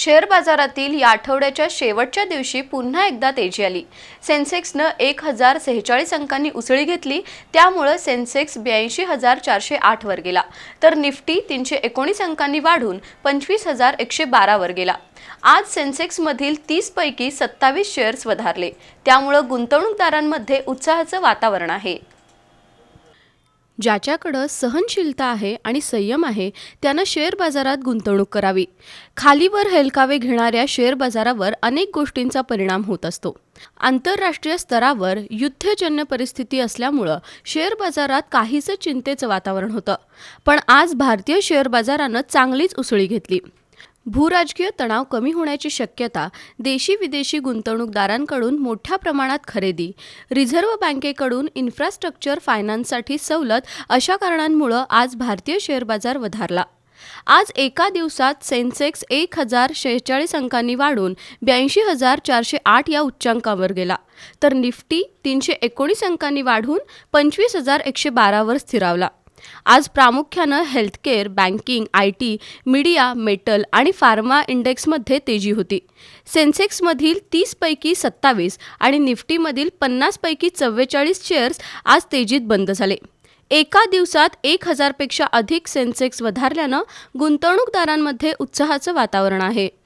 Share बाजारातील या आठवड्याच्या शेवटच्या दिवशी पुन्हा एकदा तेजी आली. सेन्सेक्सनं एक हजार सेहेचाळीस अंकांनी उसळी घेतली त्यामुळं सेन्सेक्स ब्याऐंशी हजार चारशे आठवर गेला. तर निफ्टी तीनशे एकोणीस अंकांनी वाढून पंचवीस हजार एकशे बारावर गेला. आज सेन्सेक्समधील तीसपैकी सत्तावीस शेअर्स वधारले. त्यामुळं गुंतवणूकदारांमध्ये उत्साहाचं वातावरण आहे. ज्याच्याकडं सहनशीलता आहे आणि संयम आहे त्यानं शेअर बाजारात गुंतवणूक करावी. खालीवर हेलकावे घेणाऱ्या शेअर बाजारावर अनेक गोष्टींचा परिणाम होत असतो. आंतरराष्ट्रीय स्तरावर युद्धजन्य परिस्थिती असल्यामुळं शेअर बाजारात काहीसं चिंतेचं वातावरण होतं. पण आज भारतीय शेअर बाजारानं चांगलीच उसळी घेतली. भूराजकीय तणाव कमी होण्याची शक्यता देशी विदेशी गुंतवणूकदारांकडून मोठ्या प्रमाणात खरेदी रिझर्व्ह बँकेकडून इन्फ्रास्ट्रक्चर फायनान्ससाठी सवलत अशा कारणांमुळं आज भारतीय शेअर बाजार वधारला. आज एका दिवसात सेन्सेक्स एक हजार शेहेचाळीस अंकांनी वाढून ब्याऐंशी हजार चारशे आठ या उच्चांकावर गेला. तर निफ्टी तीनशे एकोणीस अंकांनी वाढून पंचवीस हजार एकशे बारावर स्थिरावला. आज प्रामुख्यानं healthcare banking I T media metal आणि फार्मा इंडेक्समध्ये तेजी होती. सेन्सेक्समधील तीसपैकी सत्तावीस आणि निफ्टीमधील पन्नासपैकी चव्वेचाळीस शेअर्स आज तेजीत बंद झाले. एका दिवसात एक हजारपेक्षा अधिक सेन्सेक्स वधारल्यानं गुंतवणूकदारांमध्ये उत्साहाचं वातावरण आहे.